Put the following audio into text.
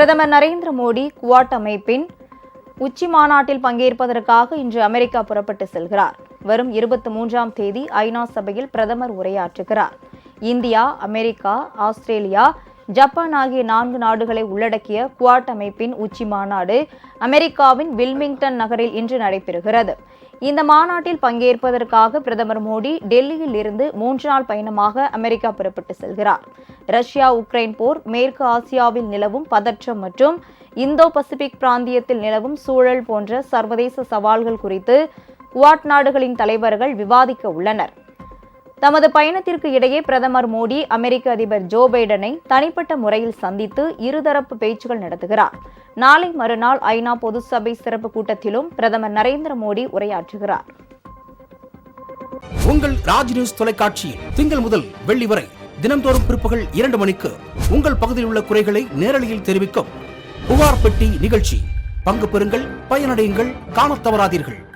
பிரதமர் நரேந்திர மோடி குவாட் அமைப்பின் உச்சி மாநாட்டில் பங்கேற்பதற்காக இன்று அமெரிக்கா புறப்பட்டு செல்கிறார். வரும் இருபத்தி மூன்றாம் தேதி ஐநா சபையில் பிரதமர் உரையாற்றுகிறார். இந்தியா அமெரிக்கா ஆஸ்திரேலியா ஜப்பான் ஆகிய நான்கு நாடுகளை உள்ளடக்கிய குவாட் அமைப்பின் உச்சி மாநாடு அமெரிக்காவின் வில்மிங்டன் நகரில் இன்று நடைபெறுகிறது. இந்த மாநாட்டில் பங்கேற்பதற்காக பிரதமர் மோடி டெல்லியில் இருந்து மூன்று நாள் பயணமாக அமெரிக்கா புறப்பட்டு செல்கிறார். ரஷ்யா உக்ரைன் போர் மேற்கு ஆசியாவில் நிலவும் பதற்றம் மற்றும் இந்தோ பசிபிக் பிராந்தியத்தில் நிலவும் சூழல் போன்ற சர்வதேச சவால்கள் குறித்து குவாட் நாடுகளின் தலைவர்கள் விவாதிக்க உள்ளனர். தமது பயணத்திற்கு இடையே பிரதமர் மோடி அமெரிக்க அதிபர் ஜோ பைடனை தனிப்பட்ட முறையில் சந்தித்து இருதரப்பு பேச்சுகள் நடத்துகிறார். நாளை மறுநாள் ஐநா பொது சபை சிறப்பு கூட்டத்திலும் பிரதமர் நரேந்திர மோடி உரையாற்றுகிறார். உங்கள் ராஜ் நியூஸ் தொலைக்காட்சியில் திங்கள் முதல் வெள்ளி வரை தினந்தோறும் பிற்பகல் இரண்டு மணிக்கு உங்கள் பகுதியில் உள்ள குறைகளை நேரலையில் தெரிவிக்கும் புகார் பெட்டி நிகழ்ச்சி. பங்கு பெறுங்கள் பயனடையுங்கள் காணத் தவறாதீர்கள்.